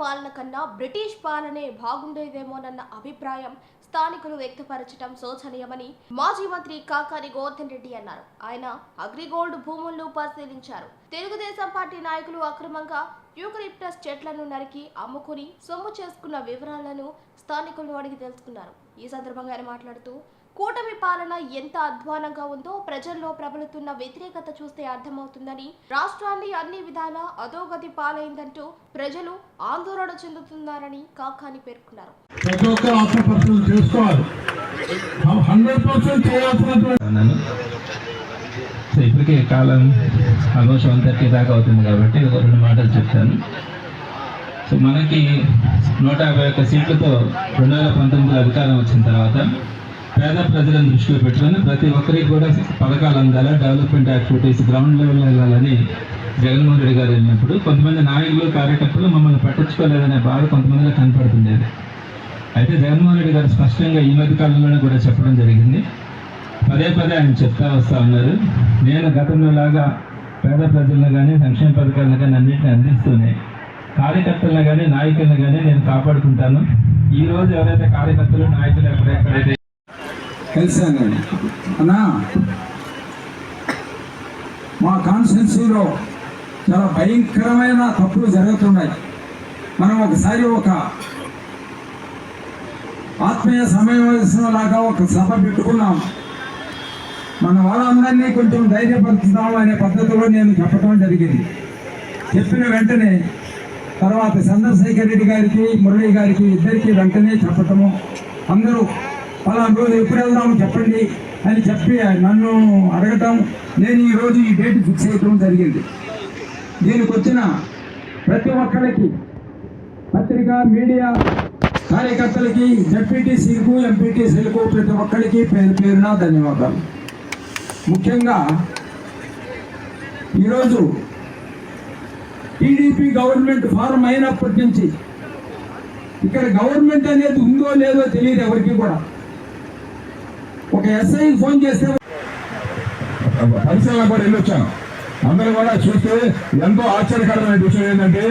పాలన కన్నా బ్రిటిష్ పాలనే బాగుండేదేమోనన్న అభిప్రాయం స్థానికులు వ్యక్తపరచడం శోచనీయమని మాజీ మంత్రి కాకాని గోవర్ధన్ రెడ్డి అన్నారు. ఆయన అగ్రిగోల్డ్ భూములను పరిశీలించారు. తెలుగుదేశం పార్టీ నాయకులు అక్రమంగా యూకలిప్టస్ చెట్లను నరికి అమ్ముకుని సొమ్ము చేసుకున్న వివరాలను స్థానికులను అడిగి తెలుసుకున్నారు. ఈ సందర్భంగా ఆయన మాట్లాడుతూ కూటమి పాలన ఎంత అధ్వానంగా ఉందో ప్రజల్లో ప్రబలుతున్న వ్యతిరేకత చూస్తే అర్థమవుతుందని రాష్ట్రాన్ని అన్ని విధాల అధోగతి పాలైందంటూ ప్రజలు ఆందోళన చెందుతున్నారని కాకాని పేర్కొన్నారు. ఇప్పటికే కాలం ఆల్మోస్ట్ వన్ థర్టీ దాకా అవుతుంది కాబట్టి ఒక రెండు మాటలు చెప్తాను. సో మనకి నూట యాభై ఒక్క సీట్లతో రెండు వేల పంతొమ్మిదిలో అధికారం వచ్చిన తర్వాత పేద ప్రజలను దృష్టిలో పెట్టుకొని ప్రతి ఒక్కరికి కూడా పథకాలు అందాలా డెవలప్మెంట్ యాక్టివిటీస్ గ్రౌండ్ లెవెల్ వెళ్ళాలని జగన్మోహన్ రెడ్డి గారు వెళ్ళినప్పుడు కొంతమంది నాయకులు కార్యకర్తలు మమ్మల్ని పట్టించుకోలేదనే బాధ కొంతమందిలో కనపడుతుండేది. అయితే జగన్మోహన్ రెడ్డి గారు స్పష్టంగా ఈ మధ్య కాలంలోనే కూడా చెప్పడం జరిగింది. పదే పదే ఆయన చెప్తా వస్తూ ఉన్నారు. నేను గతంలో లాగా పేద ప్రజలను కానీ సంక్షేమ పథకాలను కానీ అన్నింటిని అందిస్తూనే కార్యకర్తలను కానీ నాయకులను కానీ నేను కాపాడుకుంటాను. ఈ రోజు ఎవరైతే కార్యకర్తలు నాయకులు ఎక్కడెక్కడైతే కలిశాను అన్నా మా కాన్స్టిట్యున్సీలో చాలా భయంకరమైన తప్పులు జరుగుతున్నాయి. మనం ఒకసారి ఒక ఆత్మీయ సమావేశం లాగా ఒక సభ పెట్టుకున్నాం. మన వాళ్ళందరినీ కొంచెం ధైర్యపరుచుదాము అనే పద్ధతిలో నేను చెప్పడం జరిగింది. చెప్పిన వెంటనే తర్వాత చంద్రశేఖర్ రెడ్డి గారికి మురళి గారికి ఇద్దరికి వెంటనే చెప్పటము. అందరూ పలానా రోజు ఎప్పుడు వెళ్దాం చెప్పండి అని చెప్పి నన్ను అడగటం నేను ఈరోజు ఈ డేట్ ఫిక్స్ చేయటం జరిగింది. దీనికి వచ్చిన ప్రతి ఒక్కరికి పత్రిక మీడియా కార్యకర్తలకి జడ్పీటీసీలకు ఎంపీటీసీలకు ప్రతి ఒక్కరికి పేరు పేరున ధన్యవాదాలు. ముఖ్యంగా ఈరోజు టీడీపీ గవర్నమెంట్ ఫారం అయినప్పటి నుంచి ఇక్కడ గవర్నమెంట్ అనేది ఉందో లేదో తెలియదు ఎవరికి కూడా. ఒక ఎస్ఐ ఫోన్ చేస్తే పరిశీలన కూడా వెళ్ళొచ్చాను అందరూ కూడా చూస్తే ఎంతో ఆశ్చర్యకరమైన విషయం ఏంటంటే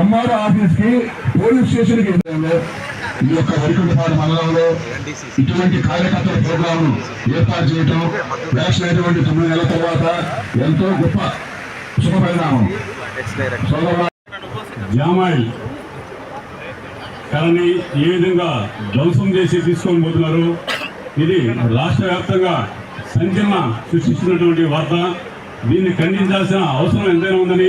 ఎంఆర్ఓ ఆఫీస్కి పోలీస్ స్టేషన్కి ఈ యొక్క వరికుంటపాడు మండలంలో ఇటువంటి కార్యకర్తల ప్రోగ్రామ్ ఏర్పాటు చేయటం వ్యాక్సిన్ అయినటువంటి తొమ్మిది నెలల తర్వాత ఎంతో గొప్ప శుభ పరిణామం జామాయిల్ కళని ఏ విధంగా ధ్వంసం చేసి తీసుకొని పోతున్నారు? ఇది రాష్ట్ర వ్యాప్తంగా సంచలన సృష్టిస్తున్నటువంటి వార్త. దీన్ని ఖండించాల్సిన అవసరం ఎంతైనా ఉందని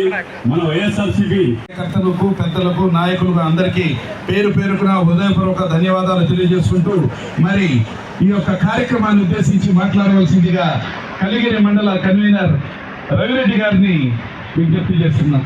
మన వైఎస్ఆర్సీపీ కార్యకర్తలకు పెద్దలకు నాయకులకు అందరికీ పేరు పేరుకున హృదయపూర్వక ధన్యవాదాలు తెలియజేసుకుంటూ మరి ఈ యొక్క కార్యక్రమాన్ని ఉద్దేశించి మాట్లాడవలసిందిగా కలిగిరి మండల కన్వీనర్ రవిరెడ్డి గారిని విజ్ఞప్తి చేస్తున్నాం.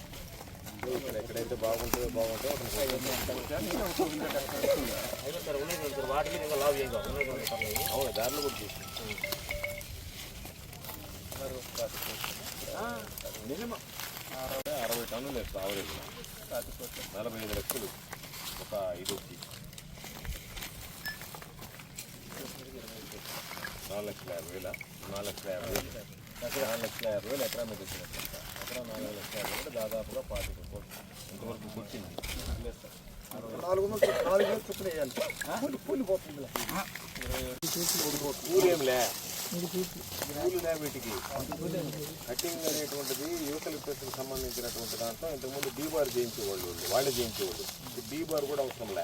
ఇక్కడ ఎక్కడైతే బాగుంటుందో బాగుంటుందో అవును దారిలో కూడా చూసి మినిమం అరవై టన్నులు లేదు ఆవరేజ్ నలభై ఐదు లక్షలు ఒక ఇది వచ్చి నాలుగు లక్షల యాభై వేల. నాలుగు లక్షల యాభై వేలు. నాలుగు లక్షల యాభై వేలు ఎకరా మీద వచ్చినట్టు ఎకరా నాలుగు లక్షల వేలు దాదాపుగా పాతిక కోట్లు. ఇంతవరకు వచ్చింది నాలుగు నాలుగు వేలు చొప్పున వేయాలి. కూలి కూలి పోతుంది కూలేంలే కూలిలే వీటికి. కటింగ్ అనేటువంటిది యూకలిప్టస్కి సంబంధించినటువంటి దాంట్లో ఇంతకుముందు డీ బార్ చేయించేవాళ్ళు వీళ్ళు. వాళ్ళే చేయించేవాళ్ళు. ఇప్పుడు డీ బార్ కూడా అవసరం లే.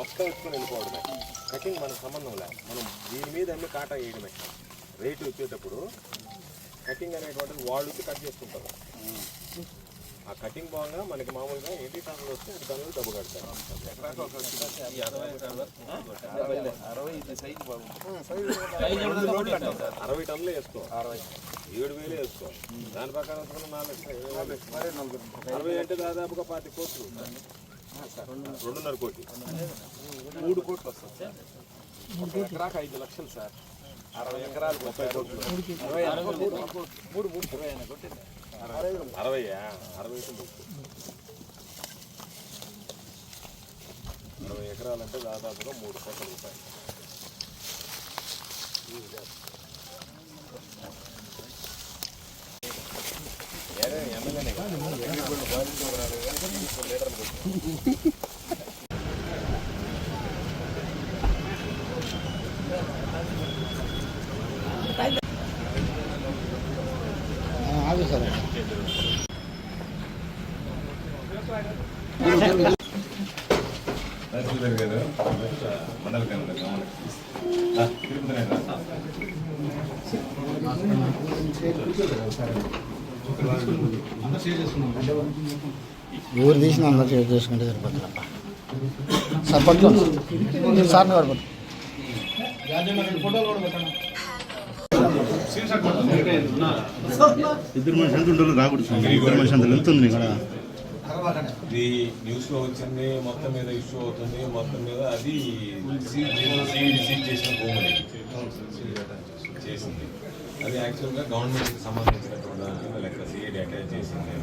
మొత్తం ఎత్తుకొని వెళ్ళిపోవడమే. కటింగ్ మనకు సంబంధం లే. మనం దీని మీద అన్ని కాటా వేయడమే. రేటు వచ్చేటప్పుడు కటింగ్ అనేటువంటిది వాళ్ళు వచ్చి కట్ చేసుకుంటారు. ఆ కటింగ్ బాగా మనకి మామూలుగా ఎన్ని టన్నులు వస్తే అన్ని టన్నులు డబ్బు కడతారు. అరవై టన్నులు వేసుకో. అరవై ఏడు వేలు వేసుకో. దాని ప్రకారం నాలుగు అరవై అంటే దాదాపుగా పాతి కోట్లు. రెండున్నర కోటి మూడు కోట్లు వస్తుంది. సార్ ఒక ఎకరాకు ఐదు లక్షలు సార్. అరవై ఎకరాలు ముప్పై మూడు మూడు అరవై అరవై అరవై ఎకరాలంటే దాదాపుగా మూడు కోట్ల రూపాయలు. ఎమ్మెల్యేనే కాదు. లీడర్లు తహసీల్దార్ గారు మండల కేంద్రం తిరుపతి ఊరు తీసిన అందరూ షేర్ చేసుకుంటే సరిపోతుందప్ప. సరిపడుతుంది సార్ పడుతుంది ఇద్దరు మనిషి ఎంత ఉంటుంది రాకూడదు. ఇద్దరు మనిషి అంత వెళ్తుంది ఇక్కడ. ఇది న్యూస్లో వచ్చింది మొత్తం మీద ఇష్యూ అవుతుంది మొత్తం మీద అది చేసిన సీడ్ చేసిన భూములు చేసింది. అది యాక్చువల్గా గవర్నమెంట్కి సంబంధించినటువంటి లెక్క సీడ్ అటాచ్ చేసింది.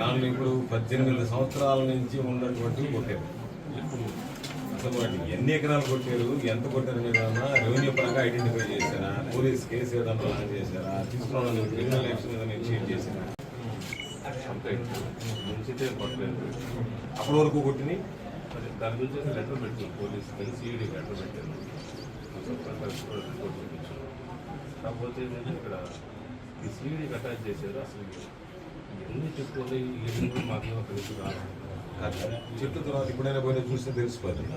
దాంట్లో ఇప్పుడు పద్దెనిమిది సంవత్సరాల నుంచి ఉన్నటువంటి కొట్టారు. అసలు వాటికి ఎన్ని ఎకరాలు కొట్టారు ఎంత కొట్టారు మీద రెవెన్యూ పరంగా ఐడెంటిఫై చేశారా పోలీస్ కేసు ఏదైనా ప్లాన్ చేశారా తీసుకురావడానికి క్రిమినల్ యాక్షన్ ఏదైనా ఇనిషియేట్ చేశారా? అప్పటి వరకు కొట్టినాయి దాని గురించి లెటర్ పెట్టాను పోలీస్ సిఐడి లెటర్ పెట్టాను రిపోర్ట్ కాకపోతే ఏంటంటే ఇక్కడ ఈ సిఐడికి అటాచ్ చేశారు అసలు. ఎన్ని చెప్పుకోవాలి ఎన్ని మాకేమో తెలిసి రాదు చెట్టు తర్వాత ఇప్పుడైనా పోయినా చూస్తే తెలిసిపోతుంది.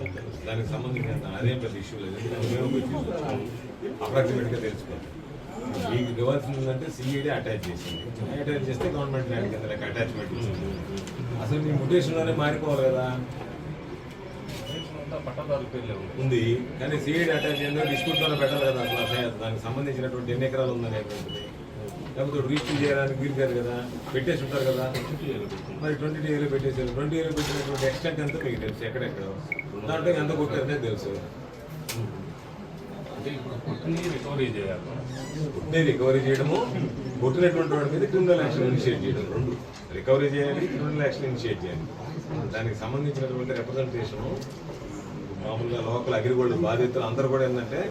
దానికి సంబంధించిన అదేం పెద్ద ఇష్యూ లేదు. అప్రాక్సిమేట్గా తెలిసిపోతుంది. మీకు ఇవ్వాల్సింది ఏంటంటే సిఈడి అటాచ్ చేసింది అటాచ్ చేస్తే గవర్నమెంట్ ల్యాండ్ కింద లెక్క అటాచ్మెంట్ అసలు మీ ముటేషన్లోనే మారిపోవాలి కదా. పట్టదారు ఉంది. కానీ సిఐడి అటాచ్ చేయడం డిస్ప్యూట్లోనే పెట్టాలి కదా అసలు అసలు దానికి సంబంధించినటువంటి ఎన్ని ఎకరాలు ఉందనేటువంటిది లేకపోతే రిజిస్టర్ చేయడానికి వీలు కాదు. కదా పెట్టేసి ఉంటారు కదా. మరి ట్వంటీ డేలో పెట్టేసారు ట్వంటీ డేలో పెట్టినటువంటి ఎక్స్టెంట్ అంతా మీకు తెలుసు ఎక్కడెక్కడ? దాంట్లో ఎంత కొట్టారనే తెలుసు. అంటే ఇప్పుడు రికవరీ చేయాలి. రికవరీ చేయడము కొట్టినటువంటి వాడి మీద క్రిమినల్ యాక్షన్ ఇనిషియేట్ చేయడం రెండు. రికవరీ చేయాలి క్రిమినల్ యాక్షన్ ఇనిషియేట్ చేయాలి. దానికి సంబంధించినటువంటి రిప్రజెంటేషను మామూలుగా లోకల్ అగ్రిగోల్డ్ బాధితులు అందరూ కూడా ఏంటంటే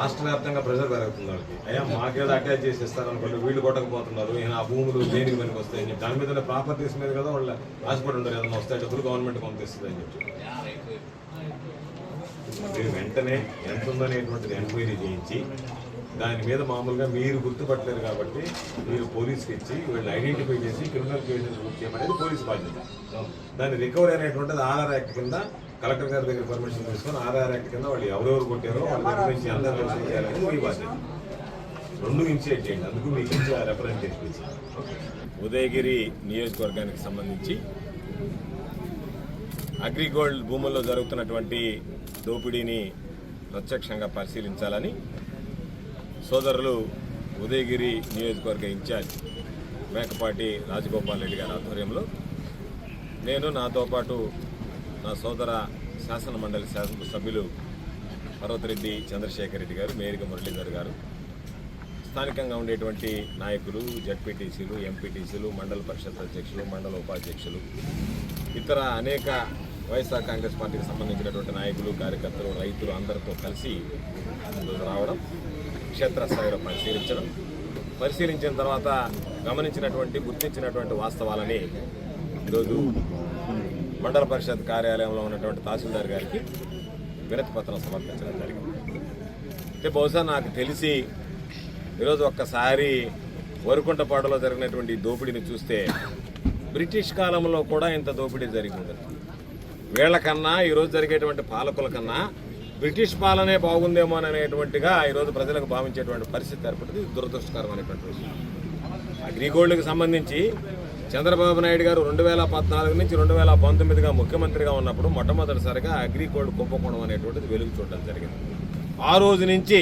రాష్ట్ర వ్యాప్తంగా ప్రెజర్ పెరుగుతుంది వాళ్ళకి. అయ్యా మాకేదో అటాచ్ చేసి ఇస్తారనుకోండి వీళ్ళు కొట్టకపోతున్నారు ఈయన ఆ భూములు దేనికి పనికి వస్తాయని చెప్పి. దాని మీద ప్రాపర్టీస్ మీద కదా వాళ్ళు ఆశపడి ఉండరు ఏదైనా వస్తాయి డబ్బులు గవర్నమెంట్ పంపిస్తుంది అని చెప్పి. మీరు వెంటనే ఎంత ఉందనేటువంటిది ఎంక్వైరీ చేయించి దాని మీద మామూలుగా మీరు గుర్తుపట్టలేరు కాబట్టి మీరు పోలీస్కి ఇచ్చి వీళ్ళు ఐడెంటిఫై చేసి క్రిమినల్ కేసెస్ బుక్ చేయమనేది పోలీస్ బాధ్యత. దాని రికవరీ అనేటువంటిది ఆర్ఆర్ యాక్ట్ కింద కలెక్టర్ గారి దగ్గర పర్మిషన్ తీసుకొని ఆర్ఆర్ యాక్ట్ కింద వాళ్ళు ఎవరెవరు కొట్టారో వాళ్ళ దగ్గర నుంచి అందరూ వెరిఫై చేయాలని మీ బాధ్యత. రెండు ఇనిషియేట్ చేయండి. అందుకు మీకు ఇచ్చి రెఫరెన్స్ రిప్రజెంటేషన్ ఉదయగిరి నియోజకవర్గానికి సంబంధించి అగ్రిగోల్డ్ భూముల్లో జరుగుతున్నటువంటి దోపిడీని ప్రత్యక్షంగా పరిశీలించాలని సోదరులు ఉదయగిరి నియోజకవర్గ ఇన్ఛార్జ్ మేకపాటి రాజగోపాల్ రెడ్డి గారి ఆధ్వర్యంలో నేను నాతో పాటు నా సోదర శాసన మండలి శాసన సభ్యులు పర్వతరెడ్డి చంద్రశేఖర్ రెడ్డి గారు మేరిక మురళీధర్ గారు స్థానికంగా ఉండేటువంటి నాయకులు జడ్పీటీసీలు ఎంపీటీసీలు మండల పరిషత్ అధ్యక్షులు మండల ఉపాధ్యక్షులు ఇతర అనేక వైఎస్ఆర్ కాంగ్రెస్ పార్టీకి సంబంధించినటువంటి నాయకులు కార్యకర్తలు రైతులు అందరితో కలిసి రావడం క్షేత్రస్థాయిలో పరిశీలించడం పరిశీలించిన తర్వాత గమనించినటువంటి గుర్తించినటువంటి వాస్తవాలని ఈరోజు మండల పరిషత్ కార్యాలయంలో ఉన్నటువంటి తహసీల్దార్ గారికి వినతి పత్రం సమర్పించడం జరిగింది. అంటే బహుశా నాకు తెలిసి ఈరోజు ఒక్కసారి వరుకుంటపాడులో జరిగినటువంటి దోపిడీని చూస్తే బ్రిటిష్ కాలంలో కూడా ఇంత దోపిడీ జరిగి ఉండదు వీళ్ళకన్నా ఈరోజు జరిగేటువంటి పాలకుల కన్నా బ్రిటిష్ పాలనే బాగుందేమో అనేటువంటిగా ఈరోజు ప్రజలకు భావించేటువంటి పరిస్థితి ఏర్పడింది. ఇది దురదృష్టకరమైనటువంటి విషయం. అగ్రిగోల్డ్కి సంబంధించి చంద్రబాబు నాయుడు గారు రెండు వేల పద్నాలుగు నుంచి రెండు వేల పంతొమ్మిదిగా ముఖ్యమంత్రిగా ఉన్నప్పుడు మొట్టమొదటిసారిగా అగ్రికోల్డ్ కుంభకోణం అనేటువంటిది వెలుగు చూడడం జరిగింది. ఆ రోజు నుంచి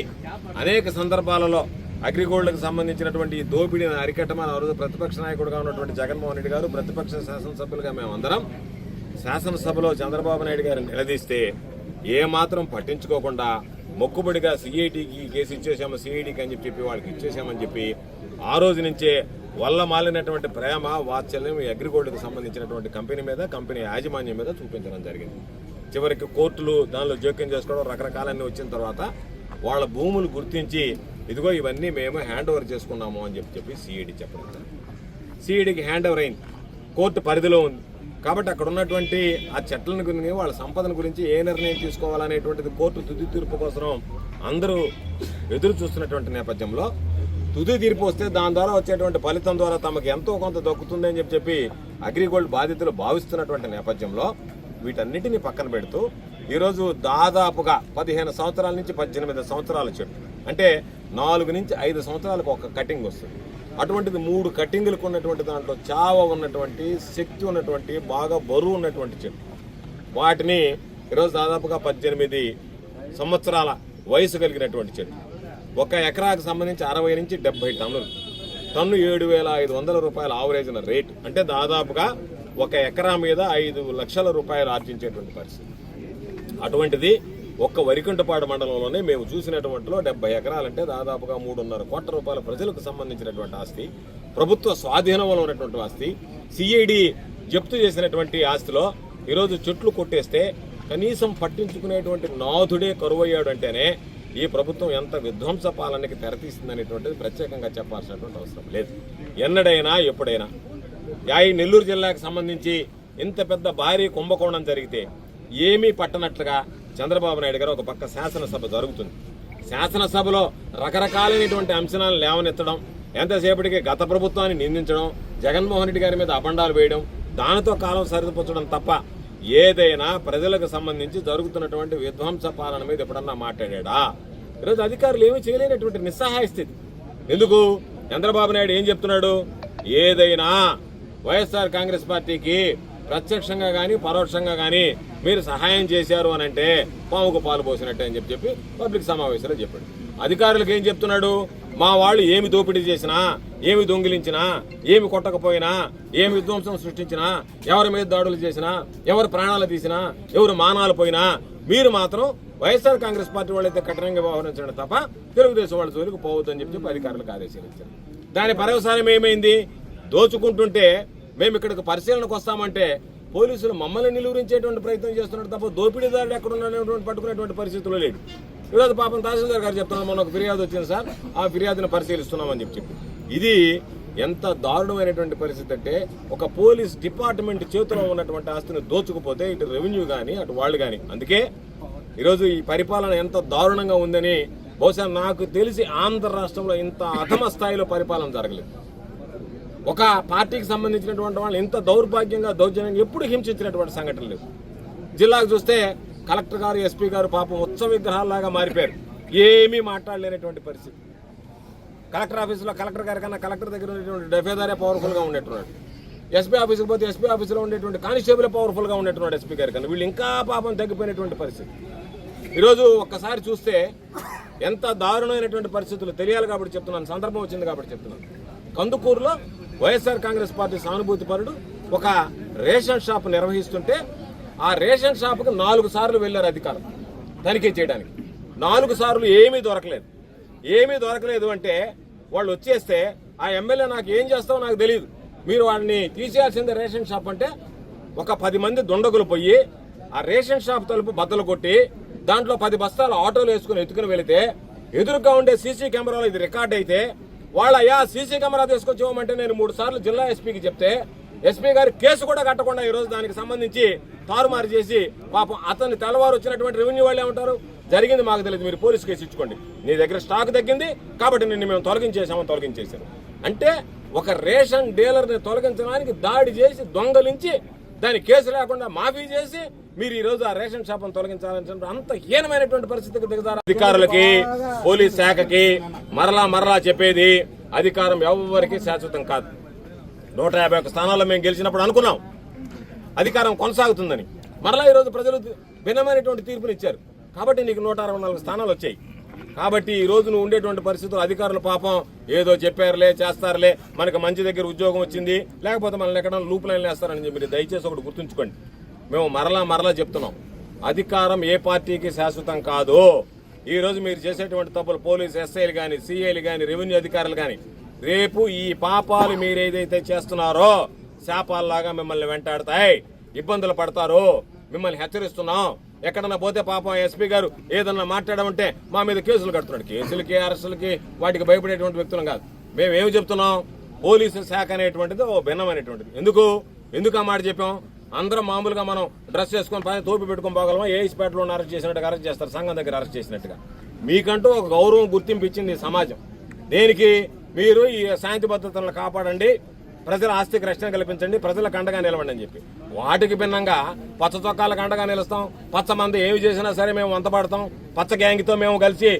అనేక సందర్భాలలో అగ్రిగోల్డ్కి సంబంధించినటువంటి ఈ దోపిడీని అరికట్టమని ఆ రోజు ప్రతిపక్ష నాయకుడుగా ఉన్నటువంటి జగన్మోహన్ రెడ్డి గారు ప్రతిపక్ష శాసనసభ్యులుగా మేమందరం శాసనసభలో చంద్రబాబు నాయుడు గారిని నిలదీస్తే ఏమాత్రం పట్టించుకోకుండా మొక్కుబడిగా సిఐటికి కేసు ఇచ్చేసాము సిఐటికి అని చెప్పి చెప్పి వాళ్ళకి ఇచ్చేసామని చెప్పి ఆ రోజు నుంచే వల్ల మాలినటువంటి ప్రేమ వాత్సల్యం అగ్రిగోల్డ్కి సంబంధించినటువంటి కంపెనీ మీద కంపెనీ యాజమాన్యం మీద చూపించడం జరిగింది. చివరికి కోర్టులు దానిలో జోక్యం చేసుకోవడం రకరకాలన్నీ వచ్చిన తర్వాత వాళ్ళ భూములు గుర్తించి ఇదిగో ఇవన్నీ మేము హ్యాండ్ ఓవర్ చేసుకున్నాము అని చెప్పి చెప్పి సిఐడి చెప్పడం జరిగింది. సిఐడికి హ్యాండ్ ఓవర్ అయింది. కోర్టు పరిధిలో ఉంది. కాబట్టి అక్కడ ఉన్నటువంటి ఆ చెట్లను గురించి వాళ్ళ సంపదన గురించి ఏ నిర్ణయం తీసుకోవాలనేటువంటిది కోర్టు తుది తీర్పు కోసం అందరూ ఎదురు చూస్తున్నటువంటి నేపథ్యంలో తుది తీర్పు వస్తే దాని ద్వారా వచ్చేటువంటి ఫలితం ద్వారా తమకు ఎంతో కొంత దక్కుతుందని చెప్పి చెప్పి అగ్రిగోల్డ్ బాధితులు భావిస్తున్నటువంటి నేపథ్యంలో వీటన్నిటిని పక్కన పెడుతూ ఈరోజు దాదాపుగా పదిహేను సంవత్సరాల నుంచి పద్దెనిమిది సంవత్సరాల చెట్టు. అంటే నాలుగు నుంచి ఐదు సంవత్సరాలకు ఒక కటింగ్ వస్తుంది. అటువంటిది మూడు కటింగులకు ఉన్నటువంటి దాంట్లో చావ ఉన్నటువంటి శక్తి ఉన్నటువంటి బాగా బరువు ఉన్నటువంటి చెట్టు. వాటిని ఈరోజు దాదాపుగా పద్దెనిమిది సంవత్సరాల వయసు కలిగినటువంటి చెట్టు. ఒక ఎకరాకు సంబంధించి అరవై నుంచి డెబ్బై టన్నులు. టన్ను ఏడు వేల ఐదు వందల రూపాయల ఆవరేజ్న రేటు అంటే దాదాపుగా ఒక ఎకరా మీద ఐదు లక్షల రూపాయలు ఆర్జించేటువంటి పరిస్థితి. అటువంటిది ఒక్క వరికుంటపాడు మండలంలోనే మేము చూసినటువంటిలో డెబ్బై ఎకరాలంటే దాదాపుగా మూడున్నర కోట్ల రూపాయల ప్రజలకు సంబంధించినటువంటి ఆస్తి ప్రభుత్వ స్వాధీనంలో ఉన్నటువంటి ఆస్తి సిఐడి జప్తు చేసినటువంటి ఆస్తిలో ఈరోజు చెట్లు కొట్టేస్తే కనీసం పట్టించుకునేటువంటి నాథుడే కరువయ్యాడు అంటేనే ఈ ప్రభుత్వం ఎంత విధ్వంస పాలనకి తెరతీస్తుందనేటువంటిది ప్రత్యేకంగా చెప్పాల్సినటువంటి అవసరం లేదు. ఎన్నడైనా ఎప్పుడైనా. యా నెల్లూరు జిల్లాకు సంబంధించి ఇంత పెద్ద భారీ కుంభకోణం జరిగితే ఏమీ పట్టనట్లుగా చంద్రబాబు నాయుడు గారు ఒక పక్క శాసనసభ జరుగుతుంది. శాసనసభలో రకరకాలైనటువంటి అంశాలను లేవనెత్తడం ఎంతసేపటికి గత ప్రభుత్వాన్ని నిందించడం జగన్మోహన్ రెడ్డి గారి మీద అబండాలు వేయడం దానితో కాలం సరిదిపుచ్చడం తప్ప ఏదైనా ప్రజలకు సంబంధించి జరుగుతున్నటువంటి విధ్వంస పాలన మీద ఎప్పుడన్నా మాట్లాడా ఈరోజు అధికారులు ఏమీ చేయలేనటువంటి నిస్సహాయ స్థితి. ఎందుకు? చంద్రబాబు నాయుడు ఏం చెప్తున్నాడు? ఏదైనా వైఎస్ఆర్ కాంగ్రెస్ పార్టీకి ప్రత్యక్షంగా కానీ పరోక్షంగా కానీ మీరు సహాయం చేశారు అని అంటే పాముకు పాలు పోసినట్టే అని చెప్పి చెప్పి పబ్లిక్ సమావేశంలో చెప్పాడు. అధికారులకు ఏం చెప్తున్నాడు? మా వాళ్ళు ఏమి దోపిడీ చేసినా ఏమి దొంగిలించినా ఏమి కొట్టకపోయినా ఏమి విధ్వంసం సృష్టించినా ఎవరి మీద దాడులు చేసినా ఎవరు ప్రాణాలు తీసినా ఎవరు మానాలు పోయినా మీరు మాత్రం వైఎస్ఆర్ కాంగ్రెస్ పార్టీ వాళ్ళైతే కఠినంగా వ్యవహరించడం తప్ప తెలుగుదేశం వాళ్ళ జోలికి పోవద్దని చెప్పి చెప్పి అధికారులకు ఆదేశించారు. దాని పరవసారం ఏమైంది? దోచుకుంటుంటే మేము ఇక్కడికి పరిశీలనకు వస్తామంటే పోలీసులు మమ్మల్ని నిలువరించేటువంటి ప్రయత్నం చేస్తున్నాడు తప్ప దోపిడీదారుడు ఎక్కడ ఉన్నటువంటి పట్టుకునేటువంటి పరిస్థితులు లేడు. ఈరోజు పాపం తహసీల్దార్ గారు చెప్తున్నారు మొన్న ఒక ఫిర్యాదు వచ్చింది సార్ ఆ ఫిర్యాదును పరిశీలిస్తున్నామని చెప్పి చెప్పి. ఇది ఎంత దారుణమైనటువంటి పరిస్థితి అంటే ఒక పోలీస్ డిపార్ట్మెంట్ చేతిలో ఉన్నటువంటి ఆస్తిని దోచుకుపోతే ఇటు రెవెన్యూ కానీ అటు వాళ్ళు కానీ అందుకే ఈరోజు ఈ పరిపాలన ఎంత దారుణంగా ఉందని బహుశా నాకు తెలిసి ఆంధ్ర రాష్ట్రంలో ఇంత అధమ స్థాయిలో పరిపాలన జరగలేదు. ఒక పార్టీకి సంబంధించినటువంటి వాళ్ళు ఇంత దౌర్భాగ్యంగా దౌర్జన్యంగా ఎప్పుడు హింసించినటువంటి సంఘటనలు లేవు. జిల్లాకు చూస్తే కలెక్టర్ గారు ఎస్పీ గారు పాపం ఉత్సవ విగ్రహాల్లాగా మారిపోయారు. ఏమీ మాట్లాడలేనటువంటి పరిస్థితి. కలెక్టర్ ఆఫీసులో కలెక్టర్ గారి కన్నా కలెక్టర్ దగ్గర ఉండేటువంటి డెఫేదారే పవర్ఫుల్గా ఉండేటున్నాడు ఎస్పీ ఆఫీస్కి పోతే ఎస్పీ ఆఫీసులో ఉండేటువంటి కానిస్టేబుల్ పవర్ఫుల్గా ఉండేటువంటి ఎస్పీ గారి కన్నా. వీళ్ళు ఇంకా పాపం తగ్గిపోయినటువంటి పరిస్థితి. ఈరోజు ఒక్కసారి చూస్తే ఎంత దారుణమైనటువంటి పరిస్థితులు తెలియాలి కాబట్టి చెప్తున్నాను సందర్భం వచ్చింది కాబట్టి చెప్తున్నాను. కందుకూరులో వైఎస్ఆర్ కాంగ్రెస్ పార్టీ సానుభూతి పరుడు ఒక రేషన్ షాప్ నిర్వహిస్తుంటే ఆ రేషన్ షాప్కు నాలుగు సార్లు వెళ్ళారు అధికారులు తనిఖీ చేయడానికి. నాలుగు సార్లు ఏమీ దొరకలేదు. ఏమీ దొరకలేదు అంటే వాళ్ళు వచ్చేస్తే ఆ ఎమ్మెల్యే నాకు ఏం చేస్తావో నాకు తెలియదు మీరు వాడిని తీసేయాల్సిందే రేషన్ షాప్ అంటే ఒక పది మంది దుండగులు పోయి ఆ రేషన్ షాప్ తలుపు బద్దలు కొట్టి దాంట్లో పది బస్తాలు ఆటోలు వేసుకుని ఎత్తుకుని వెళితే ఎదురుగా ఉండే సీసీ కెమెరాలో ఇది రికార్డ్ అయితే వాళ్ళ అయ్యా సీసీ కెమెరా తీసుకొచ్చి ఇవ్వమంటే నేను మూడు సార్లు జిల్లా ఎస్పీకి చెప్తే ఎస్పీ గారు కేసు కూడా కట్టకుండా ఈరోజు దానికి సంబంధించి తారుమారు చేసి పాపం అతన్ని తెల్లవారు వచ్చినటువంటి రెవెన్యూ వాళ్ళు ఏమంటారు? జరిగింది మాకు తెలియదు మీరు పోలీస్ కేసు ఇచ్చుకోండి. నీ దగ్గర స్టాక్ తగ్గింది కాబట్టి నిన్ను మేము తొలగించేసామని తొలగించేశారు. అంటే ఒక రేషన్ డీలర్ని తొలగించడానికి దాడి చేసి దొంగలించి దాని కేసు లేకుండా మాఫీ చేసి మీరు ఈ రోజు ఆ రేషన్ షాపును తొలగించాలని అంత హీనమైనటువంటి పరిస్థితికి దిగుతారు అధికారులకి పోలీస్ శాఖకి మరలా మరలా చెప్పేది అధికారం ఎవరికి శాశ్వతం కాదు. నూట యాభై ఒక్క స్థానాల్లో మేము గెలిచినప్పుడు అనుకున్నాం. అధికారం కొనసాగుతుందని. మరలా ఈరోజు ప్రజలు భిన్నమైనటువంటి తీర్పునిచ్చారు. కాబట్టి నీకు నూట అరవై నాలుగు స్థానాలు వచ్చాయి. కాబట్టి ఈ రోజు నువ్వు ఉండేటువంటి పరిస్థితులు అధికారులు పాపం ఏదో చెప్పారులే చేస్తారులే మనకు మంచి దగ్గర ఉద్యోగం వచ్చింది లేకపోతే మనల్ని ఎక్కడ లూప్ వేస్తారని చెప్పి మీరు దయచేసి ఒకటి గుర్తుంచుకోండి. మేము మరలా మరలా చెప్తున్నాం. అధికారం ఏ పార్టీకి శాశ్వతం కాదు ఈ రోజు మీరు చేసేటువంటి తప్పులు పోలీస్ ఎస్ఐలు కానీ సిఐలు కానీ రెవెన్యూ అధికారులు కానీ రేపు ఈ పాపాలు మీరు ఏదైతే చేస్తున్నారో శాపాలలాగా మిమ్మల్ని వెంటాడతాయి. ఇబ్బందులు పడతారు. మిమ్మల్ని హెచ్చరిస్తున్నాం. ఎక్కడన్నా పోతే పాపం ఎస్పీ గారు ఏదన్నా మాట్లాడమంటే మా మీద కేసులు కడుతున్నాడు. కేసులకి అరెస్టులకి వాటికి భయపడేటువంటి వ్యక్తులం కాదు. మేము చెప్తున్నాం? పోలీసు శాఖ అనేటువంటిది ఓ భిన్నమైనటువంటిది. ఎందుకు? ఎందుకు ఆ మాట చెప్పాం? అందరం మామూలుగా మనం డ్రెస్ చేసుకొని పైన తోపి పెట్టుకొని పోగలమా? ఏ ఇస్పేటలో అరెస్ట్ చేసినట్టుగా అరెస్ట్ చేస్తారు? సంఘం దగ్గర అరెస్ట్ చేసినట్టుగా. మీకంటూ ఒక గౌరవం గుర్తింపు ఇచ్చింది సమాజం. దేనికి? మీరు ఈ శాంతి భద్రతలను కాపాడండి. ప్రజల ఆస్తికి రక్షణ కల్పించండి ప్రజలకు అండగా నిలవండి అని చెప్పి. వాటికి భిన్నంగా పచ్చ చొక్కాలకు అండగా నిలుస్తాం. పచ్చ మంది ఏమి చేసినా సరే మేము వంతపడతాం పచ్చ గ్యాంగ్తో మేము కలిసి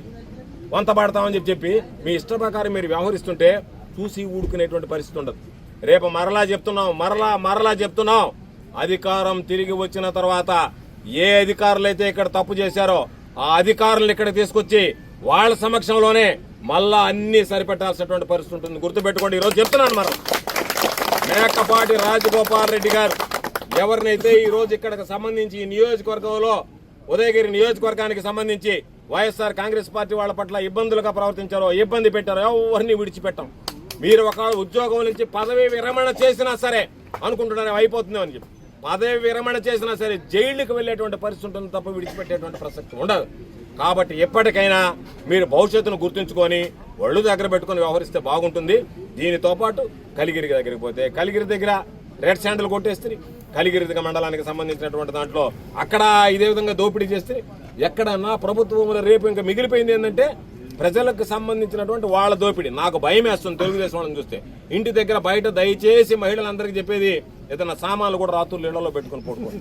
వంత పడతామని చెప్పి చెప్పి మీ ఇష్ట ప్రకారం మీరు వ్యవహరిస్తుంటే చూసి ఊడుకునేటువంటి పరిస్థితి ఉండదు. రేపు మరలా చెప్తున్నాం మరలా మరలా చెప్తున్నాం. అధికారం తిరిగి వచ్చిన తర్వాత ఏ అధికారులైతే ఇక్కడ తప్పు చేశారో ఆ అధికారులు ఇక్కడ తీసుకొచ్చి వాళ్ళ సమక్షంలోనే మళ్ళా అన్ని సరిపెట్టాల్సినటువంటి పరిస్థితి ఉంటుంది. గుర్తుపెట్టుకోండి. ఈరోజు చెప్తున్నాను మనం. మేకపాటి రాజగోపాల్ రెడ్డి గారు. ఎవరినైతే ఈ రోజు ఇక్కడికి సంబంధించి ఈ నియోజకవర్గంలో ఉదయగిరి నియోజకవర్గానికి సంబంధించి వైఎస్ఆర్ కాంగ్రెస్ పార్టీ వాళ్ళ పట్ల ఇబ్బందులుగా ప్రవర్తించారో ఇబ్బంది పెట్టారో ఎవరిని విడిచిపెట్టాం. మీరు ఒక ఉద్యోగం నుంచి పదవి విరమణ చేసినా సరే అనుకుంటున్నారు అయిపోతుంది అని చెప్పి. పదవి విరమణ చేసినా సరే జైలుకి వెళ్ళేటువంటి పరిస్థితి ఉంటుంది తప్ప విడిచిపెట్టేటువంటి ప్రసక్తి ఉండదు. కాబట్టి ఎప్పటికైనా మీరు భవిష్యత్తును గుర్తుంచుకొని ఒళ్ళు దగ్గర పెట్టుకొని వ్యవహరిస్తే బాగుంటుంది. దీనితో పాటు కలిగిరి దగ్గరికి పోతే కలిగిరి దగ్గర రెడ్ శాండల్ కొట్టేస్తుంది కలిగిరి దగ్గర మండలానికి సంబంధించినటువంటి దాంట్లో అక్కడ ఇదే విధంగా దోపిడీ చేస్తే ఎక్కడన్నా ప్రభుత్వం రేపు ఇంకా మిగిలిపోయింది ఏంటంటే ప్రజలకు సంబంధించినటువంటి వాళ్ళ దోపిడీ. నాకు భయం వేస్తుంది తెలుగుదేశం వాళ్ళని చూస్తే. ఇంటి దగ్గర బయట దయచేసి మహిళలందరికీ చెప్పేది ఏదైనా సామాన్లు కూడా రాత్రులు ఇళ్ళలో పెట్టుకుని పడుకోండి.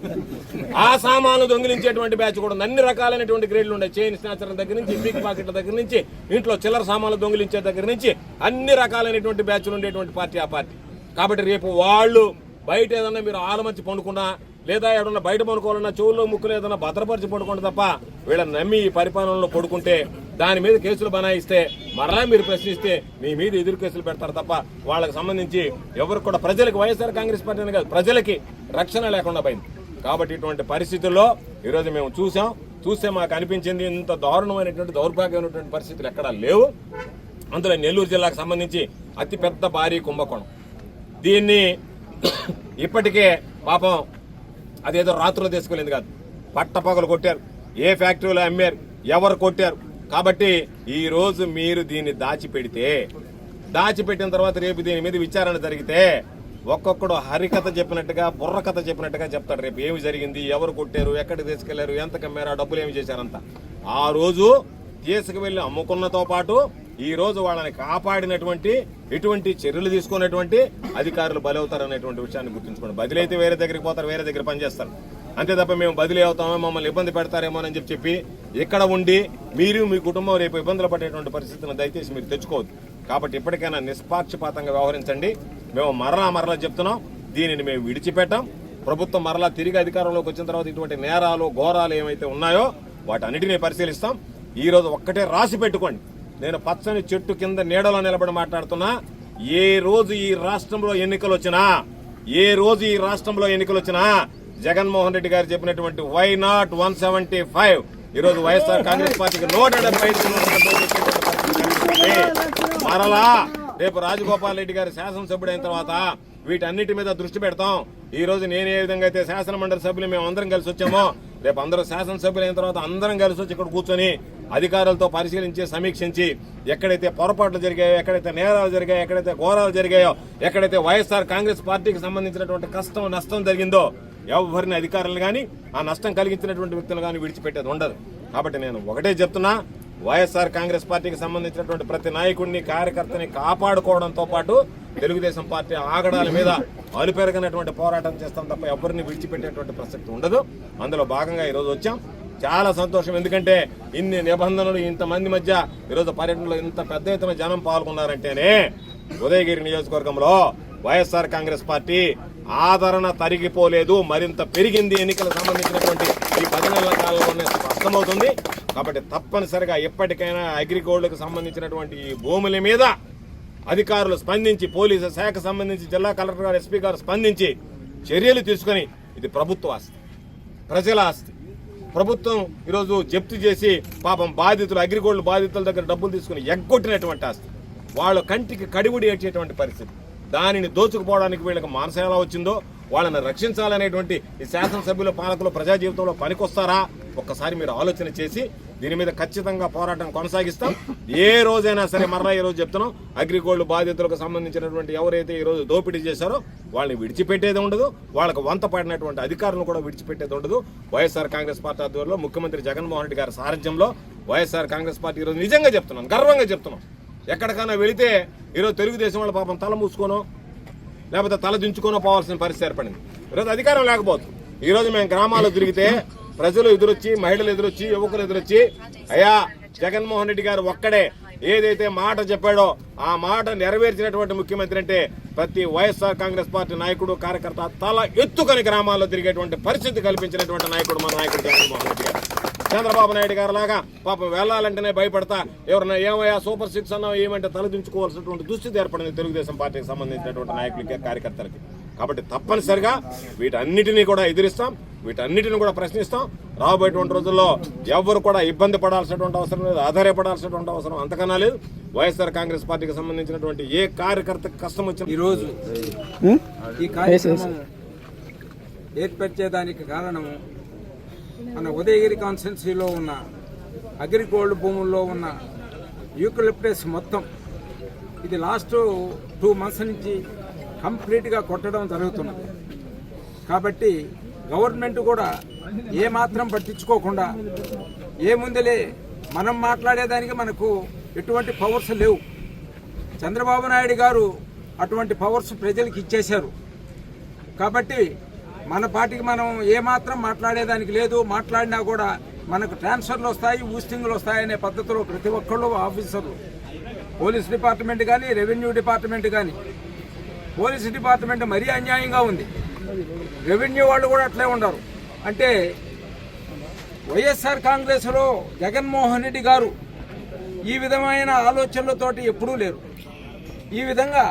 ఆ సామాన్లు దొంగిలించేటువంటి బ్యాచ్ కూడా అన్ని రకాలైనటువంటి గ్రేడ్లు ఉన్నాయి. చైన్ స్నాచర్ దగ్గర నుంచి పీక్ పాకెట్ల దగ్గర నుంచి ఇంట్లో చిల్లర సామాన్లు దొంగిలించే దగ్గర నుంచి అన్ని రకాలైనటువంటి బ్యాచ్లు ఉండేటువంటి పార్టీ ఆ పార్టీ. కాబట్టి రేపు వాళ్ళు బయట ఏదన్నా మీరు ఆలమర్చి పండుకున్నా లేదా ఏదన్నా బయట పడుకోవాలన్నా చెవుల్లో ముక్కులు ఏదన్నా భద్రపరిచి పడుకుంటే తప్ప వీళ్ళని నమ్మి ఈ పరిపాలనలో పడుకుంటే దాని మీద కేసులు బనాయిస్తే మరలా మీరు ప్రశ్నిస్తే మీ మీద ఎదురు కేసులు పెడతారు తప్ప వాళ్ళకి సంబంధించి ఎవరు కూడా ప్రజలకు వైఎస్ఆర్ కాంగ్రెస్ పార్టీ కాదు ప్రజలకి రక్షణ లేకుండా పోయింది. కాబట్టి ఇటువంటి పరిస్థితుల్లో ఈరోజు మేము చూసాం. చూస్తే మాకు అనిపించింది ఇంత దారుణమైనటువంటి దౌర్భాగ్యమైనటువంటి పరిస్థితులు ఎక్కడా లేవు. అందులో నెల్లూరు జిల్లాకు సంబంధించి అతిపెద్ద భారీ కుంభకోణం. దీన్ని ఇప్పటికే పాపం అదేదో రాత్రులు తీసుకెళ్ళింది కాదు. పట్టపగలు కొట్టారు. ఏ ఫ్యాక్టరీలో అమ్మారు? ఎవరు కొట్టారు? కాబట్టి ఈరోజు మీరు దీన్ని దాచిపెడితే దాచిపెట్టిన తర్వాత రేపు దీని మీద విచారణ జరిగితే ఒక్కొక్కడు హరికథ చెప్పినట్టుగా బుర్రకథ చెప్పినట్టుగా చెప్తాడు. రేపు ఏమి జరిగింది ఎవరు కొట్టారు ఎక్కడికి తీసుకెళ్ళారు ఎంత కమ్మారు డబ్బులు ఏమి చేశారంత. ఆ రోజు తీసుకువెళ్ళి అమ్ముకున్నతో పాటు ఈ రోజు వాళ్ళని కాపాడినటువంటి ఎటువంటి చర్యలు తీసుకున్నటువంటి అధికారులు బలవుతారు అనేటువంటి విషయాన్ని గుర్తుంచుకోండి. బదిలైతే వేరే దగ్గరికి పోతారు వేరే దగ్గర పనిచేస్తారు. అంతే తప్ప మేము బదిలీ అవుతామో మమ్మల్ని ఇబ్బంది పెడతారేమో అని చెప్పి చెప్పి ఇక్కడ ఉండి మీరు మీ కుటుంబం రేపు ఇబ్బందులు పడేటువంటి పరిస్థితిని దయచేసి మీరు తెచ్చుకోవద్దు. కాబట్టి ఇప్పటికైనా నిష్పాక్షపాతంగా వ్యవహరించండి. మేము మరలా మరలా చెప్తున్నాం. దీనిని మేము విడిచిపెట్టాం. ప్రభుత్వం మరలా తిరిగి అధికారంలోకి వచ్చిన తర్వాత ఇటువంటి నేరాలు ఘోరాలు ఏమైతే ఉన్నాయో వాటన్నిటిని పరిశీలిస్తాం. ఈరోజు ఒక్కటే రాసి పెట్టుకోండి. నేను పచ్చని చెట్టు కింద నీడలో నిలబడి మాట్లాడుతున్నా. ఏ రోజు ఈ రాష్ట్రంలో ఎన్నికలు వచ్చినా ఏ రోజు ఈ రాష్ట్రంలో ఎన్నికలు వచ్చినా జగన్మోహన్ రెడ్డి గారు చెప్పినటువంటి why not one seventy five ఈరోజు వైఎస్ఆర్ కాంగ్రెస్ పార్టీకి నూట డెబ్బై మరలా రేపు రాజగోపాల్ రెడ్డి గారు శాసనసభ్యుడైన తర్వాత వీటన్నిటి మీద దృష్టి పెడతాం. ఈ రోజు నేను ఏ విధంగా అయితే శాసన మండలి సభ్యులు మేము అందరం కలిసి వచ్చామో రేపు అందరూ శాసనసభ్యులు అయిన తర్వాత అందరం కలిసి వచ్చి ఇక్కడ కూర్చొని అధికారులతో పరిశీలించి సమీక్షించి ఎక్కడైతే పొరపాట్లు జరిగాయో ఎక్కడైతే నేరాలు జరిగాయో ఎక్కడైతే ఘోరాలు జరిగాయో ఎక్కడైతే వైఎస్ఆర్ కాంగ్రెస్ పార్టీకి సంబంధించినటువంటి కష్టం నష్టం జరిగిందో ఎవరిని అధికారులు కానీ ఆ నష్టం కలిగించినటువంటి వ్యక్తులు కానీ విడిచిపెట్టేది ఉండదు. కాబట్టి నేను ఒకటే చెప్తున్నా వైఎస్ఆర్ కాంగ్రెస్ పార్టీకి సంబంధించినటువంటి ప్రతి నాయకుడిని కార్యకర్తని కాపాడుకోవడంతో పాటు తెలుగుదేశం పార్టీ ఆగడాల మీద అలుపెరగనటువంటి పోరాటం చేస్తాం తప్ప ఎవరిని విడిచిపెట్టేటువంటి ప్రసక్తి ఉండదు. అందులో భాగంగా ఈరోజు వచ్చాం. చాలా సంతోషం. ఎందుకంటే ఇన్ని నిబంధనలు ఇంతమంది మధ్య ఈరోజు పర్యటనలో ఇంత పెద్ద ఎత్తున జనం పాల్గొన్నారంటేనే ఉదయగిరి నియోజకవర్గంలో వైఎస్ఆర్ కాంగ్రెస్ పార్టీ ఆదరణ తరిగిపోలేదు మరింత పెరిగింది ఎన్నికలకు సంబంధించినటువంటి ఈ పది నెలల కాలంలోనే స్పష్టమవుతుంది. కాబట్టి తప్పనిసరిగా ఎప్పటికైనా అగ్రిగోల్డ్కు సంబంధించినటువంటి ఈ భూముల మీద అధికారులు స్పందించి పోలీసు శాఖ సంబంధించి జిల్లా కలెక్టర్ గారు ఎస్పీ గారు స్పందించి చర్యలు తీసుకొని ఇది ప్రభుత్వ ఆస్తి ప్రజల ఆస్తి. ప్రభుత్వం ఈరోజు జప్తు చేసి పాపం బాధితులు అగ్రిగోల్డ్ బాధితుల దగ్గర డబ్బులు తీసుకుని ఎగ్గొట్టినటువంటి ఆస్తి. వాళ్ళ కంటికి కడిగుడి ఏడ్చేటువంటి పరిస్థితి. దానిని దోచుకుపోవడానికి వీళ్ళకి మానసం ఎలా వచ్చిందో వాళ్ళని రక్షించాలనేటువంటి ఈ శాసనసభ్యుల పాలకులు ప్రజా జీవితంలో పనికొస్తారా? ఒక్కసారి మీరు ఆలోచన చేసి దీని మీద ఖచ్చితంగా పోరాటం కొనసాగిస్తాం. ఏ రోజైనా సరే మరలా ఈ రోజు చెప్తున్నాం అగ్రిగోల్డ్ బాధితులకు సంబంధించినటువంటి ఎవరైతే ఈ రోజు దోపిడీ చేశారో వాళ్ళని విడిచిపెట్టేది ఉండదు వాళ్ళకు వంత పడినటువంటి అధికారులను కూడా విడిచిపెట్టేది ఉండదు. వైఎస్ఆర్ కాంగ్రెస్ పార్టీ ఆధ్వర్యంలో ముఖ్యమంత్రి జగన్మోహన్ రెడ్డి గారి సారథ్యంలో వైఎస్ఆర్ కాంగ్రెస్ పార్టీ ఈరోజు నిజంగా చెప్తున్నాం గర్వంగా చెప్తున్నాం. ఎక్కడికైనా వెళితే ఈరోజు తెలుగుదేశం వాళ్ళ పాపం తల మూసుకోనో లేకపోతే తల దించుకోనో పోవాల్సిన పరిస్థితి ఏర్పడింది. ఈరోజు అధికారం లేకపోతుంది ఈరోజు మేము గ్రామాల్లో తిరిగితే ప్రజలు ఎదురొచ్చి మహిళలు ఎదురొచ్చి యువకులు ఎదురొచ్చి అయ్యా జగన్మోహన్ రెడ్డి గారు ఒక్కడే ఏదైతే మాట చెప్పాడో ఆ మాట నెరవేర్చినటువంటి ముఖ్యమంత్రి అంటే ప్రతి వైఎస్ఆర్ కాంగ్రెస్ పార్టీ నాయకుడు కార్యకర్త తల ఎత్తుకొని గ్రామాల్లో తిరిగేటువంటి పరిస్థితి కల్పించినటువంటి నాయకుడు మన నాయకుడు జగన్మోహన్ రెడ్డి గారు. చంద్రబాబు నాయుడు గారు లాగా పాపం వెళ్ళాలంటేనే భయపడతా. ఎవరన్నా ఏమయ్యా సూపర్ సిక్స్ అన్నా ఏమంటే తలదించుకోవాల్సినటువంటి దుస్థితి ఏర్పడింది తెలుగుదేశం పార్టీకి సంబంధించినటువంటి నాయకులకి కార్యకర్తలకి. కాబట్టి తప్పనిసరిగా వీటన్నిటినీ కూడా ఎదిరిస్తాం వీటన్నిటిని కూడా ప్రశ్నిస్తాం. రాబోయేటువంటి రోజుల్లో ఎవరు కూడా ఇబ్బంది పడాల్సినటువంటి అవసరం లేదు ఆధారపడాల్సినటువంటి అవసరం అంతకన్నా లేదు. వైఎస్ఆర్ కాంగ్రెస్ పార్టీకి సంబంధించినటువంటి ఏ కార్యకర్తకు కష్టం వచ్చినా ఈరోజు ఈ కార్యక్రమం ఏర్పరిచేదానికి కారణము మన ఉదయగిరి కాన్స్టిట్యున్సీలో ఉన్న అగ్రిగోల్డ్ భూముల్లో ఉన్న యూకలిప్టస్ మొత్తం ఇది లాస్ట్ టూ మంత్స్ నుంచి కంప్లీట్గా కొట్టడం జరుగుతున్నది. కాబట్టి గవర్నమెంట్ కూడా ఏమాత్రం పట్టించుకోకుండా ఏముందిలే మనం మాట్లాడేదానికి మనకు ఎటువంటి పవర్స్ లేవు. చంద్రబాబు నాయుడు గారు అటువంటి పవర్స్ ప్రజలకు ఇచ్చేశారు. కాబట్టి మన పార్టీకి మనం ఏమాత్రం మాట్లాడేదానికి లేదు. మాట్లాడినా కూడా మనకు ట్రాన్స్ఫర్లు వస్తాయి ఊస్టింగ్లు వస్తాయనే పద్ధతిలో ప్రతి ఒక్కళ్ళు ఆఫీసర్లు. పోలీస్ డిపార్ట్మెంట్ కానీ రెవెన్యూ డిపార్ట్మెంట్ కానీ పోలీస్ డిపార్ట్మెంట్ మరీ అన్యాయంగా ఉంది. రెవెన్యూ వాళ్ళు కూడా అట్లే ఉండరు. అంటే వైఎస్ఆర్ కాంగ్రెస్లో జగన్మోహన్ రెడ్డి గారు ఈ విధమైన ఆలోచనలతోటి ఎప్పుడూ లేరు. ఈ విధంగా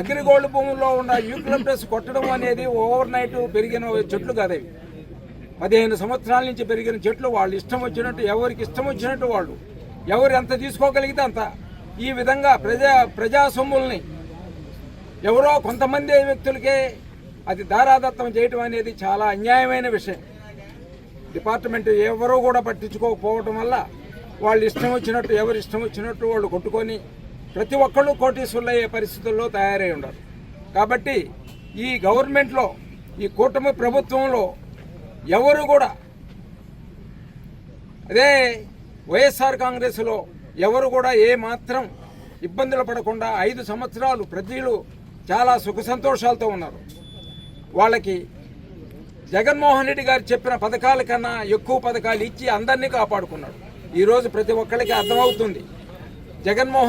అగ్రిగోల్డ్ భూముల్లో ఉన్న యూక్లిప్టస్ కొట్టడం అనేది ఓవర్ నైట్ పెరిగిన చెట్లు కాదవి. పదిహేను సంవత్సరాల నుంచి పెరిగిన చెట్లు వాళ్ళు ఇష్టం వచ్చినట్టు ఎవరికి ఇష్టం వచ్చినట్టు వాళ్ళు. ఎవరు ఎంత తీసుకోగలిగితే అంత. ఈ విధంగా ప్రజా ప్రజా సొమ్ముల్ని ఎవరో కొంతమంది వ్యక్తులకే అది దారాదత్తం చేయటం అనేది చాలా అన్యాయమైన విషయం. డిపార్ట్మెంట్ ఎవరూ కూడా పట్టించుకోకపోవటం వల్ల వాళ్ళు ఇష్టం వచ్చినట్టు ఎవరు ఇష్టం వచ్చినట్టు వాళ్ళు కొట్టుకొని ప్రతి ఒక్కళ్ళు కోటీశ్వరులు అయ్యే పరిస్థితుల్లో తయారై ఉన్నారు. కాబట్టి ఈ గవర్నమెంట్లో ఈ కూటమి ప్రభుత్వంలో ఎవరు కూడా అదే వైఎస్ఆర్ కాంగ్రెస్లో ఎవరు కూడా ఏ మాత్రం ఇబ్బందులు పడకుండా ఐదు సంవత్సరాలు ప్రజలు చాలా సుఖ సంతోషాలతో ఉన్నారు. వాళ్ళకి జగన్మోహన్ రెడ్డి గారు చెప్పిన పథకాల కన్నా ఎక్కువ పథకాలు ఇచ్చి అందరినీ కాపాడుకున్నాడు. ఈరోజు ప్రతి ఒక్కరికి అర్థమవుతుంది. జగన్మోహన్